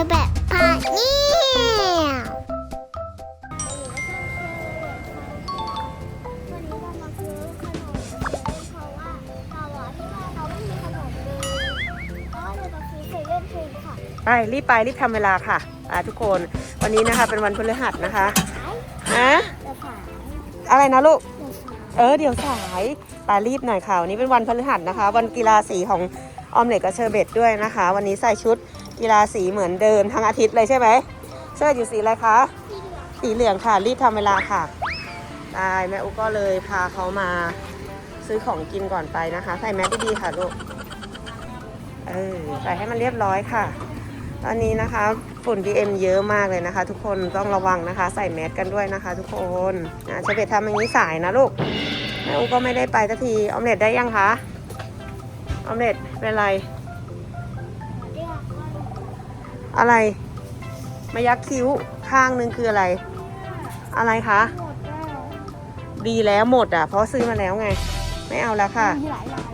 อแบบพาเนี่ยวันนี้เรามาซื้อขนมเพราะว่าเราอะที่บ้านเราไม่มีขนมเลยก็เลยมาซื้อเซเว่นเทนค่ะไปรีบไปรีบทำเวลาค่ะอ่าทุกคนวันนี้นะคะเป็นวันพฤหัสนะคะขายอะเดี๋ยวขายอะไรนะลูกเดี๋ยวขายเออเดี๋ยวสายปารีบหน่อยค่ะวันนี้เป็นวันพฤหัสนะคะ วันกีฬาสีของออมเล็ตกับเชอร์เบตด้วยนะคะ วันนี้ใส่ชุด กีฬาสีเหมือนเดิมทั้งอาทิตย์เลยใช่ไหมเสื้ออยู่สีอะไรคะ สีเหลืองค่ะ รีบทำเวลาค่ะได้แม่อุก็เลยพาเขามาซื้อของกินก่อนไปนะคะ ใส่แมสดีๆค่ะลูก เออใส่ให้มันเรียบร้อยค่ะ ตอนนี้นะคะฝุ่น PM เยอะมากเลยนะคะ ทุกคนต้องระวังนะคะ ใส่แมสกันด้วยนะคะ ทุกคนอะเชเบตทำอย่างนี้สายนะลูกแม่อูก็ไม่ได้ไปสักทีออมเล็ตได้ยังคะออมเล็ตเป็นไร อะไร มายักคิ้วข้างหนึงคืออะไร อะไรคะ หมดแล้วดีแล้วหมดอะ เพราะซื้อมาแล้วไง ไม่เอาแล้วค่ะ มีหลายลาย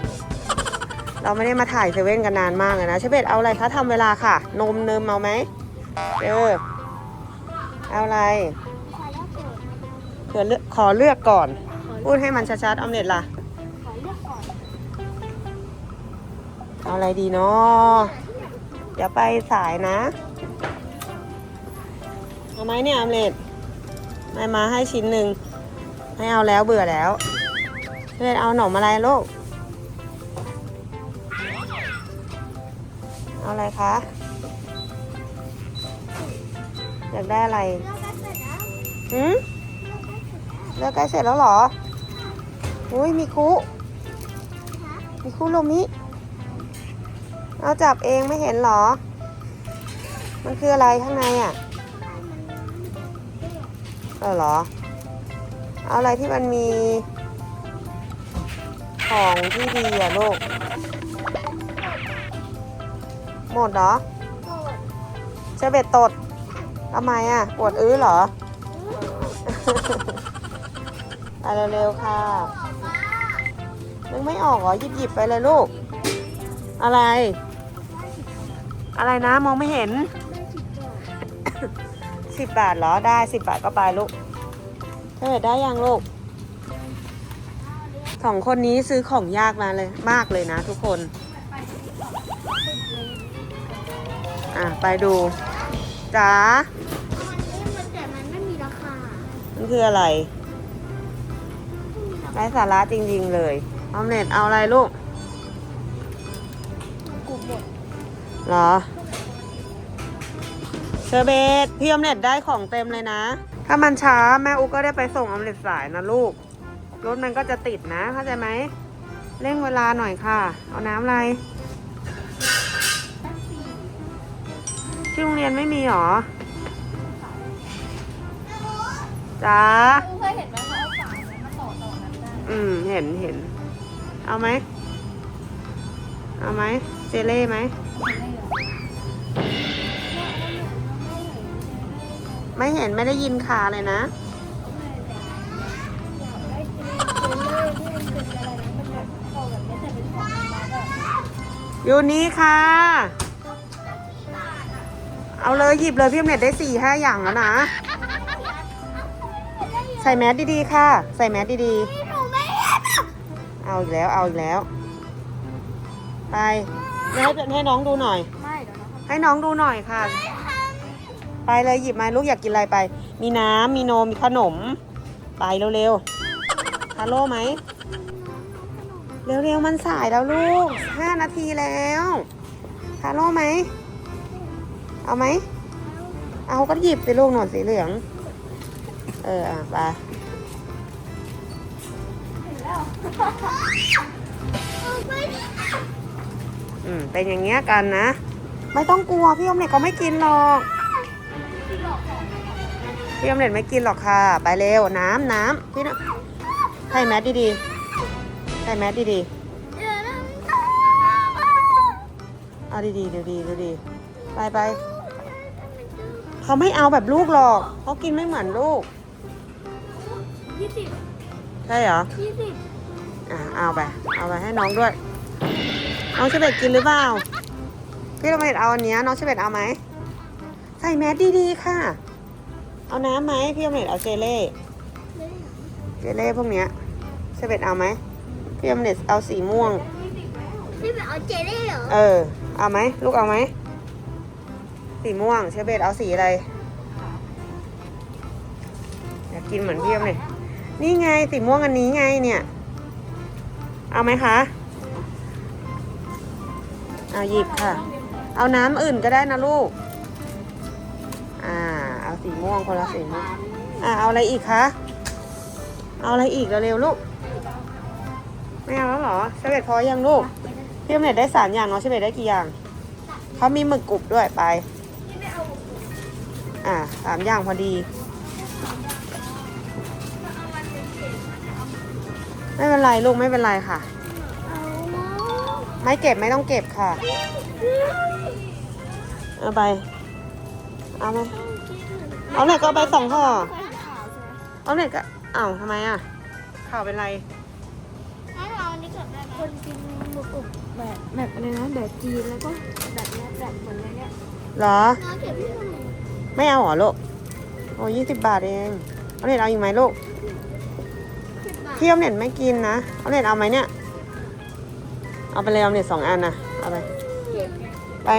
เราไม่ได้มาถ่ายเซเว่นกันนานมากเลยนะเชเบตเอาอะไรคะทำเวลาค่ะ นมเนิมเอาไหมเออเอาอะไรขอเลือกก่อนเผื่อเลือกขอเลือกก่อน พูดให้มันชัดๆออมเล็ตล่ะขอเลือกก่อนเอาอะไรดีเนาะ เดี๋ยวไปสายนะเอาไหมเนี่ยออมเล็ตไม่มาให้ชิ้นหนึ่งไม่เอาแล้วเบื่อแล้วเพื่อนเอาหน่อมอะไรลูกเอาอะไรคะอยากได้อะไรเลือกกันเสร็จแล้วหืมเลือกกันเสร็จแล้วใกล้เสร็จแล้วเหรอ อุ้ยมีคุมีคุโรมิ เอาจับเองไม่เห็นหรอ มันคืออะไรข้างในอะเออหรอ เอาอะไรที่มันมีของที่ดีอะลูก หมดเหรอเชเบ็ดตดทำไมอะ ปวดอื้อเหรอไปเร็วๆค่ะนึกไม่ออกเหรอหยิบหยิบๆไปเลยลูก อะไร อะไรนะมองไม่เห็นสิบบาทเหรอได้สิบบาทก็ไปลูกเธอได้ยังลูกสองคนนี้ซื้อของยากมาเลย มากเลยนะทุกคน อะ ไปดูจ๋ามันไม่มันแต่มันไม่มีราคา มันคืออะไรไร้สาระจริงๆเลยออมเล็ตเอาอะไรลูกกู เหรอ เชอร์เบตพี่ออมเล็ตได้ของเต็มเลยนะ ถ้ามันช้าแม่อุก็ได้ไปส่งออมเล็ตสายนะลูก รถมันก็จะติดนะเข้าใจไหม เร่งเวลาหน่อยค่ะ เอาน้ำอะไร ที่โรงเรียนไม่มีหรอจ้าเคยเห็นไหมเขาเอาฝาเนี่ยมาต่อต่อกันได้อืม เห็นเห็น เอาไหม เอาไหม เจเล่ไหม ไม่เห็นไม่ได้ยินค่ะเลยนะ อยู่นี้ค่ะ เอาเลยหยิบเลยพี่อมเน็ตได้สี่ห้าอย่างแล้วนะ ใส่แมสดีๆค่ะ ใส่แมสดีๆ เอาอีกแล้ว เอาอีกแล้ว ไป ให้ให้น้องดูหน่อย ไม่เดี๋ยวนะให้น้องดูหน่อยค่ะ ไปเลยหยิบมาลูกอยากกินอะไรไป มีน้ำมีนมมีขนม ไปเร็วๆฮัลโหลไหมเร็วๆ มันสายแล้วลูกห้านาทีแล้วฮัลโหลไหม เอาไหม เอาก็หยิบสิลูกหนอนสีเหลือง เอออะไป อืมเป็นอย่างเงี้ยกันนะ ไม่ต้องกลัวพี่อมเล็ตเขาไม่กินหรอกพี่อมเล็ตไม่กินหรอกค่ะ ไปเร็วน้ำน้ำพี่นะใส่แมสดีๆใส่แมสดีๆเอาดีๆดูดีดูดีไปไปเขาไม่เอาแบบลูกหรอกเขากินไม่เหมือนลูกยี่สิบใช่เหรอยี่สิบอะเอาไป เอาไปให้น้องด้วย น้องเชเบตกินหรือเปล่า พี่เราเบตเอาอันเนี้ยน้องเชเบตเอาไหม ใส่แมสดีๆค่ะ เอาน้ำไหมพี่อมเล็ตเอาเจเล่ เจเล่พวกเนี้ยเชเบตเอาไหมพี่อมเล็ตเอาสีม่วง พี่แบบเอาเจลลี่เหรอ เออ เอาไหมลูกเอาไหม สีม่วงเชเบตเอาสีอะไร อยากกินเหมือนพี่อมเลยนี่ไงสีม่วงอันนี้ไงเนี่ย เอาไหมคะ เอาหยิบค่ะ เอาน้ำอื่นก็ได้นะลูก อ่า เอาสีม่วงคนละสีม่วงอ่าเอาอะไรอีกคะ เอาอะไรอีกเร็วๆลูก ไม่เอาแล้วเหรอเชเบตพอยังลูก พี่อมเน็ตได้สามอย่างเนาะเชเบตได้กี่อย่าง เขามีหมึกกรุบด้วยไป อ่าสามอย่างพอดี ไม่เป็นไรลูกไม่เป็นไรค่ะ ไม่เก็บไม่ต้องเก็บค่ะ เอาไป เอาไหมเอาไหนก็เอาไปสองห่อ เอาไหนก็เอ้าทำไมอะ ข่าวเป็นไรถ้าเราอันนี้เกิดได้คนกินหมูกรุบแบบแบบอะไรนะแบบจีนแล้วก็แบบเนี้ยแบบเหมือนอะไรเนี้ยเหรอ น้องเก็บพี่ทำไมไม่เอาเหรอลูก โอ้ยี่สิบบาทเอง เอาเน็ตเอาอีกไหมลูก สิบบาทพี่ออมเน็ตไม่กินนะ เอาเน็ตเอาไหมเนี่ย เอาไปเลยเอาเน็ตสองอันนะเอาไปไป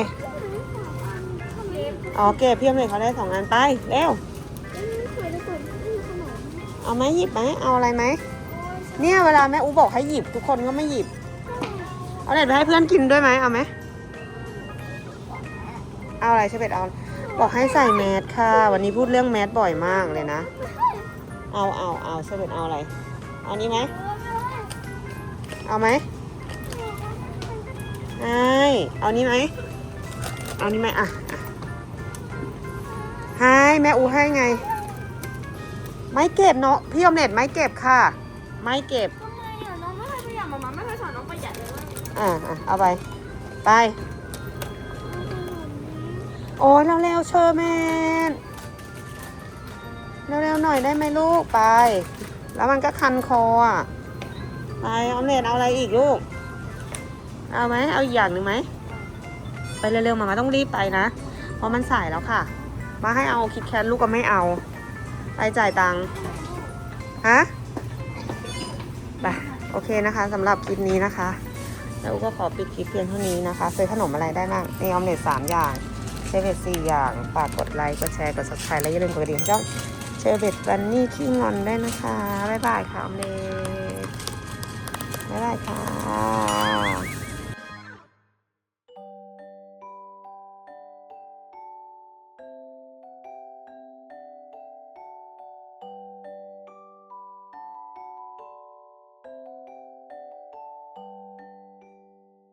อ๋อเก็บพี่อมเน็ตเขาได้สองอันไปเร็วเอาไหมหยิบไหมเอาอะไรไหมเนี่ยเวลาแม่อูบอกให้หยิบทุกคนก็ไม่หยิบ เอาเน็ตไปให้เพื่อนกินด้วยไหมเอาไหมเอาอะไรเชเบตเอาบอกให้ใส่แมสค่ะ วันนี้พูดเรื่องแมสบ่อยมากเลยนะ เอาเอาเอาเชเบตเอาอะไร เอานี้ไหมเอาไหม ไอเอานี้ไหม เอานี้ไหมอะอะให้แม่อูให้ไง ไม่เก็บเนาะพี่อมเน็ตไม่เก็บค่ะ ไม่เก็บทำไมอะน้องไม่เคยประหยัดมาม่าไม่เคยสอนน้องประหยัดเลยว่าอะอะเอาไป ไป โอ้ยเร็วๆเชอร์แมนเร็วๆหน่อยได้ไหมลูกไป แล้วมันก็คันคออะไปเอาเน็ตเอาอะไรอีกลูก เอาไหมเอาอีกอย่างหนึ่งไหม ไปเร็วๆมามาต้องรีบไปนะ เพราะมันสายแล้วค่ะ มาให้เอาคิดแคทลูกก็ไม่เอา ไปจ่ายตังค์ฮะไปโอเคนะคะสำหรับคลิปนี้นะคะ แล้วก็ขอปิดคลิปเพียงเท่านี้นะคะ ซื้อขนมอะไรได้บ้างในออมเล็ตสามอย่างเชฟเบตสี่อย่างฝากกดไลค์กดแชร์กด subscribe และอย่าลืมกดกระดิ่งให้ช่องเชฟเบตบันนี่ขี้งอนได้วยนะคะ บ๊ายบายค่ะออมเล็ตบ๊ายบายค่ะ